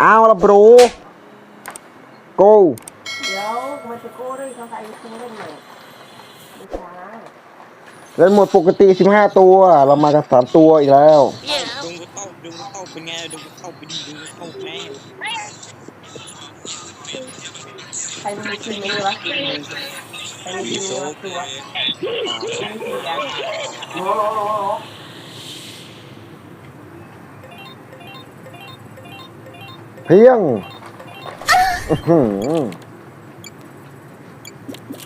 เอาละบรูโกเดี๋ยวมันจะโก้ด้วยเขาใส่คุ้มเล่นหน่อยไม่ช้าเล่นหมดปกติ15ตัว เรามากันสามตัวอีกแล้ว ดึงก็เข้าดึงก็เข้าเป็นไงดึงก็เข้าไปดีดึงก็เข้าแม่ใครมีทีมไม่รู้วะใครมีทีมโซไม่รู้กตัวเลยใครมีทีมยังโอ้โเพียงอื้อหือ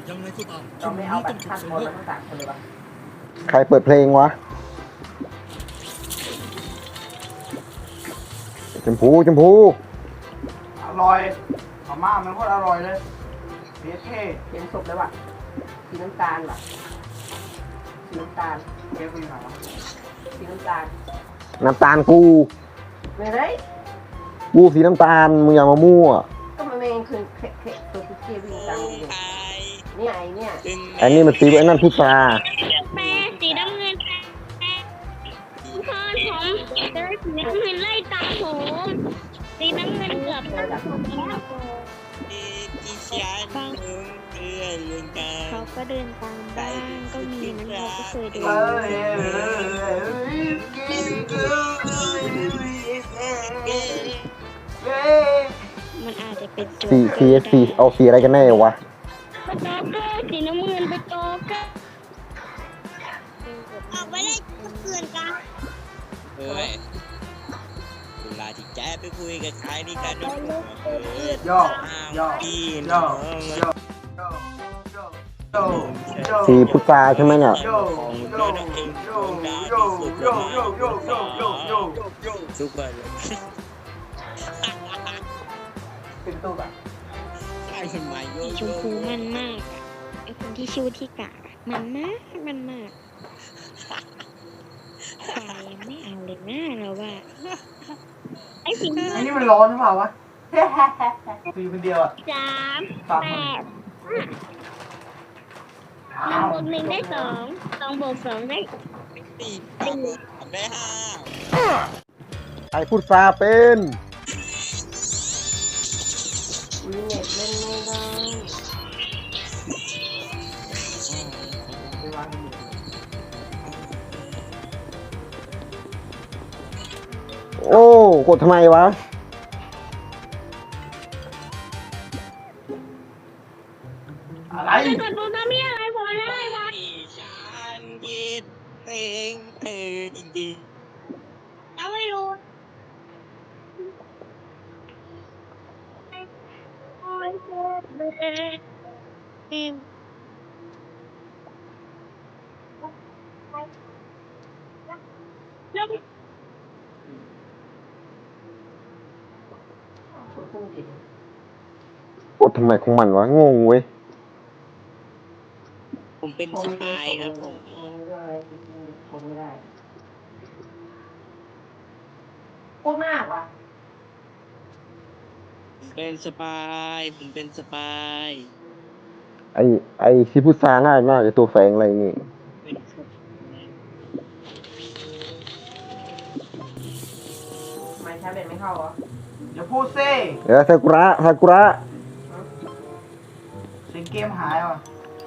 ยังไงก็ตามเราไม่เอาแบบทัดบอลมาทั้งสามคนเลยวะใครเปิดเพลงวะชมพูชมพูอร่อยมาม่ามันโคตรอร่อยเลยเบียร์เท่เห็นศพแล้ววะสีน้ำตาลว่ะสีน้ำตาลเบียร์เป็นไงวะสีน้ำตาลน้ำตาลกูไม่ได้ กูสีน้ำตาลมึงอย่ามามั่ว ก็มันเองคือเคเคะตัวที่เกียวิ่งตามอยู่เนี่ยไอเนี่ยไอ้นี่มันตีไอ้นั่นพุทราแม่สีน้ำเงินแม่ทุกคนผมเจอสีน้ำเงินไล่ตามผมสีน้ำเงินเกือบตามผมแล้วที่ฉันดึงเพื่อเรื่องการเขาก็เดินตามบ้างก็มีนะเราก็เคยเดิน มันอาจจะเป็นสีสีสีเอาสีอะไรกันแน่วะปตอกเกอร์สีน้ำเงินไปตอกเกอร์ออกไปได้เกินกันเฮ้ยเวลาที่แจ๊ไปคุยกับใครนี่กันนี่เออยยอย่อปีนย่อย่อย่อย่อสีพุทราใช่ไหมเนี่ยสุกไปเลย เป็นตู้แบบใช่ไหมโยสีชมพูมันมากอะไอคนที่ชื่อที่กามันมากมันมากตายยังไม่เอาเลยหน้าเราว่าไอ้สีน้ำอันเงินนี้มันร้อนหรือเปล่าวะคือคนเดียวอะสามสามแปคนดหนึ่งบวกหนึ่งได้สองสองบวกสองได้สี่ได้ห้าไอ้พุทราเป็น มีเน็ตเล่นไม่ได้ไปวางอยู่โอ้ กดทำไมวะ กดทำไมของมันวะงงเว้ยๆผมเป็นสปายครับผมผมไม่ได้ผมไม่ได้พูดมากว่ะผม เป็นสปายผมเป็นสปายไอ้ไอ้ที่พุทราง่ายมากไอ้ตัวแฝงอะไรนี่เป็นสปายทำไมแท็บเล็ตไม่เข้าเหรออย่าพูดซิเดี๋ยวซากุระซากุระเสียงเกมหายว่ะ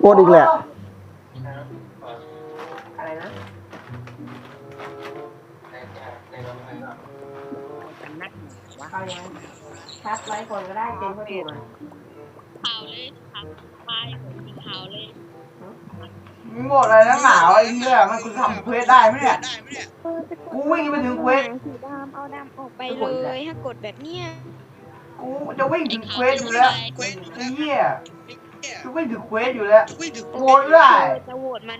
กดอีกแหละ อะไรนะเข้ายัง ชัดไว้ก่อนก็ได้เจนเขาดูมาขาวเลยขาวปลายผมสีขาวเลยมึงบอกอะไรนักหนาวะไอ้เหี้ยมันกูทำเควสได้ไหมเนี่ย กูวิ่งไปถึงเควส สีดำเอาดำออกไปเลยถ้ากดแบบเนี้ยกูจะวิ่งถึงเควสอยู่แล้วไอ้เหี้ยจะวิ่งถึงเควสอยู่แล้วโหวตได้ จะโหวตมัน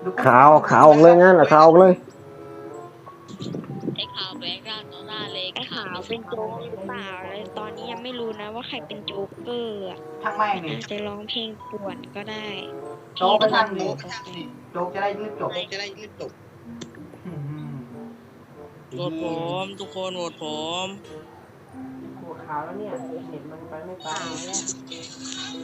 เดี๋ยกูขาวขาวออกเลยงั้นอะขาวออกเลย เป็นโจ๊กหรือเปล่าแล้วตอนนี้ยังไม่รู้นะว่าใครเป็นโจ๊กเกอร์อะทั้งแม่งนี่อาจจะร้องเพลงป่วนก็ได้โจ๊กก็ช่างดิโจ๊กจะได้รีบจบจะได้รีบจบอืมโหวตผมทุกคนโหวตผมหัวขาวแล้วเนี่ยเห็นมันไปไม่ไปขาว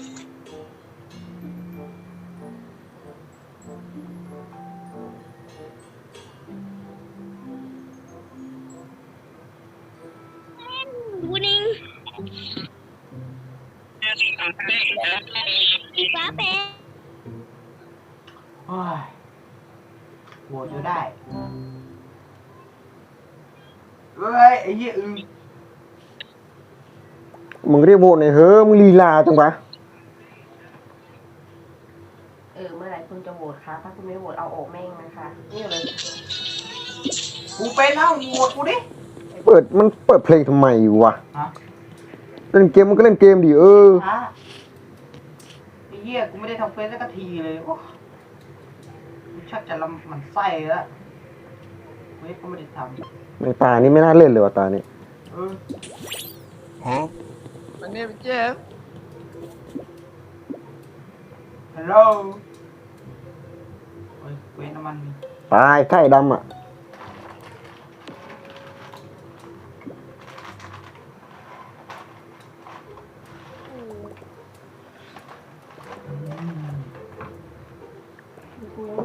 ฟ้าเป็นโอ้ยโหวตอยู่ได้เฮ้ยไอ้เหี้ยอึงมึงเรียกโหวตหน่อยเฮ้ยมึงลีลาจังวะเออเมื่อไหร่คุณจะโหวตคะถ้าคุณไม่โหวตเอาออกแม่งนะคะนี่เลยกูเป็นเอ้าโหวตกูดิ เปิดมันเปิดเพลงทำไมวะฮะ เล่นเกมมันก็เล่นเกมดิเออฮะไอ้เหี้ยกูไม่ได้ทำเฟซสักทีเลยโอ้กูชักจะลำมันไส้แล้วเฮ้ยกูไม่ได้ทในตานี้ไม่น่าเล่นเลยว่ะตานี้ำเออ My name is Jeff. ฮัลโหลเฮ้ยเว้ยน้ำมันมีตายไข่ดำอะ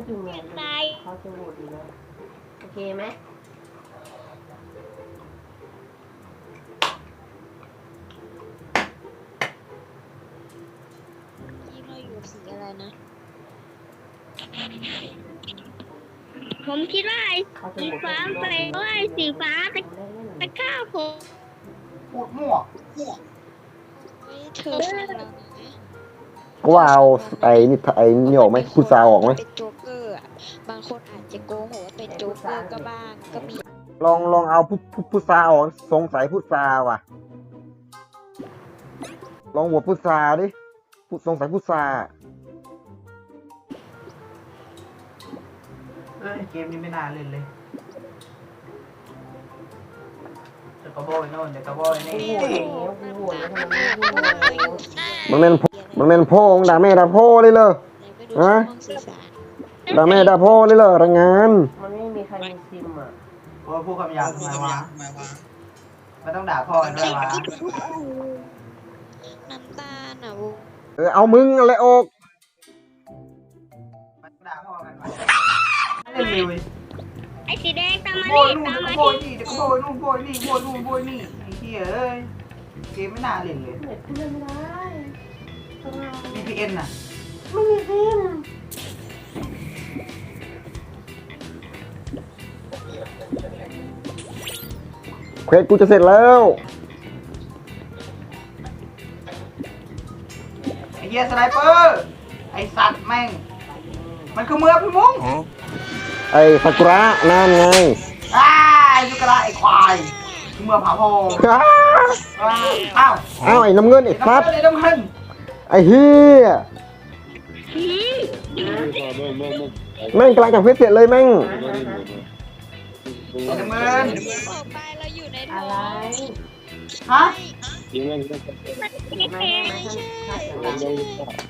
กูงไม่ถึงไงตายเขาจะโหวตอยู่แล้วโอเคไหมที่เราอยู่สีอะไรนะ ผมคิดว่าไอ้สีฟ้าไปว่าไอ้สีฟ้าไปไปฆ่าผมพูดมั่วไม่เธอฟังเราะก็ว่าเอาไอ้นี่ไอ้นี่ออกไหมพุทราออกไหม เป็นโจ๊กเกอร์อะ บางคนอาจจะโกหกว่าเป็นโจ๊กเกอร์ก็บ้างก็มี ลองลองเอาพุพุพุทราออกสงสัยพุทราว่ะ ลองโหวตพุทราดิพุสงสัยพุทราเอ้ยเกมนี้ไม่น่าเล่นเลยเดี๋ยวก็โบยโน่นเดี๋ยวก็โบยนี่กูโหวตแล้วกูโหวตแล้วทำไมไม่โหวตมันเป็นมันเป็นพ่อของด่าแม่ด่าพ่อเลยเลยในไปดูช่องสื่อสาร ด่าแม่ด่าพ่อเลยเลยรายงาน มันไม่มีใครมีซิมอะโอ้ยพูดคำหยาบทำไมวะไม่ต้องด่าพ่อกันด้วยวะน้ำตาลอะเออเอามึงอะไรออกไม่ต้องด่าพ่อกันวะเล่นเร็วเลยไอ้สีแดงตามมาโบดิยนู่นตามเดี๋ยวมาก็โบดิยนี่เดี๋ยวก็โบยนู่นโบยนี่โบยนู่นโบยนี่ไอ้เหี้ยเอ้ยเกมไม่น่าเล่นเลย เน็ตเพื่อนไม่ได้ VPN น่ะไม่มีซิม เควสกูจะเสร็จแล้ว ไอ้เหี้ยสไนเปอร์ไอ้สัตว์แม่ง มันคือเมืองพี่มุ้งไอ้ซากุระนั่นไงอ้ายุกระไอ้ควายคือเมืองผาโพงอ้าอ้าวอ้าวไอ้น้ำเงินไอ้น้ำซัดเงินไอ้น้ำเงินไอ้เฮียหืมแม่งกำลังจะเควสเสร็จเลยแม่ง ไอ้น้ำเงินต่อไปเรา อยู่ในท้อะอไรงฮะไม่ใช่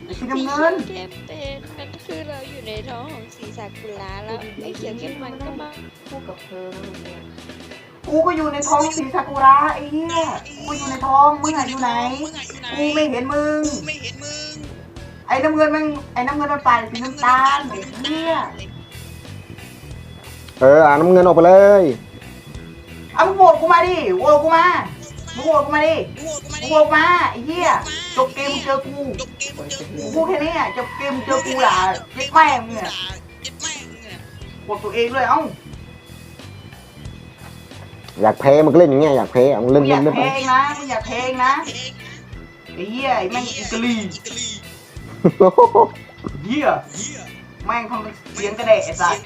ไอ้สีน้ำเงินเกมเป็นมันคือเราอยู่ในท้องของสีซากุระแล้วไอ้เขียวเข้มมันก็มาพูดกับเธอกูก็อยู่ในท้องสีซากุระไอ้เหี้ยกูอยู่ในท้องมึงอะอยู่ไหนกูไม่เห็นมึงไอ้น้ำเงินมันไอ้น้ำเงินมันไปสีน้ำตาลไอ้เหี้ยเอออ่าน้ำเงินออกไปเลย เอามึงโหวตกูมาดิโหวตกูมามึงโหวตกูมาดิมึงโหวตกูมาไอ้เหี้ยจบเกมมึงเจอกูกูพูดแค่นี้อะจบเกมมึงเจอกูล่ะเจ็บแม่งเนี่ยโหวตตัวเองเลยเอ้าอยากแพ้มันก็เล่นอย่างเงี้ยอยากแพ้อะมึงมึเล่นงอเล่ยานกเล่นเพไปลงนะมึงอยากเพลงนะไอ้เหี้ยไอ้แม่งอิตาลีเหี้ยแม่งทำเป็นเสียงกระเดะไอ้สัส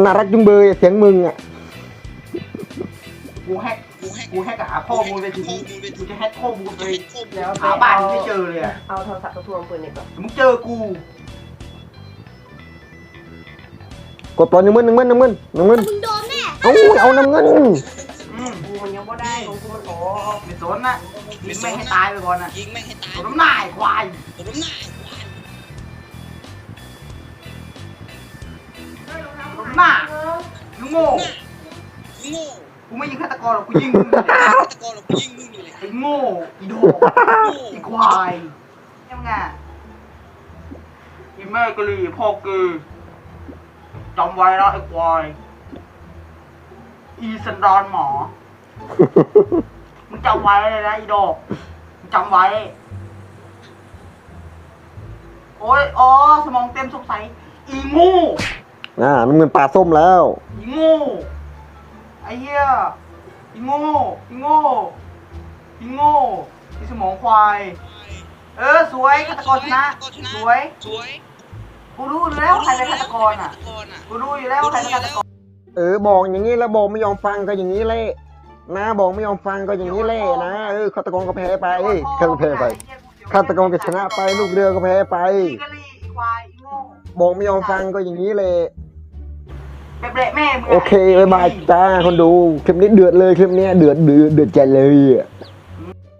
น่ารักจุงเบยเสียงมึงอะกูแฮกกูแฮกกูแฮกกับหาข้อมูลไปถึงกูจะแฮกข้อมูลไปแล้วไปหาบ้านเอาไม่เจอเลยอะเอาโทรศัพท์กระทรวงปืนเนี่ยก่อนมึงเจอกูกดตอนหนึ่งหมื่นหนึ่งหมื่นหนึ่งหมื่นหนึ่งหมื่นมึงโดนแน่เอาเอาน้ำเงินอืมกูมันยังไม่ได้ของกูมันขอไม่สนนะยิงแม่งให้ตายไปก่อนนะยิงแม่งให้ตายน้ำหน้าไอ้ควายน้ำหน้า ลูกโง่กูไม่ยิงฆาตกรหรอกกูยิงมึงไอ้โง่อีโดอีควายยังไงอีแม่กะหรี่พ่อกือจำไว้นะไอ้ควายอีสันดานหมอมึงจำไว้เลยนะอีดอกมึงจำไว้ โอ้ยอ๋อสมองเต็มสงสัยอีงู อ่าน้ำเงินปลาส้มแล้วอีงูไอ้เหี้ยอีงูอีงูอีงูอีสมองควาย เออสวยฆาตกรชนะสวยสวยกูรู้อยู่แล้วใครเป็นฆาตกรอะกูรู้อยู่แล้วว่าใครเป็นฆาตกรเออบอกอย่างนี้แล้วบอกไม่ยอมฟังก็อย่างนี้แหละนะบอกไม่ยอมฟังก็อย่างนี้แหละนะเออฆาตกรก็แพ้ไปเอ้ยฆาตกรแพ้ไปฆาตกรก็ชนะไปลูกเรือก็แพ้ไปอีกะลีอีควายอีโง่บอกไม่ยอมฟังก็อย่างนี้เลย เบะๆแม่มึงะ โอเคบายบายจ้าคนดู คลิปนี้เดือดเลยคลิปนี้เดือดเดือดเดือดใจเลยอะ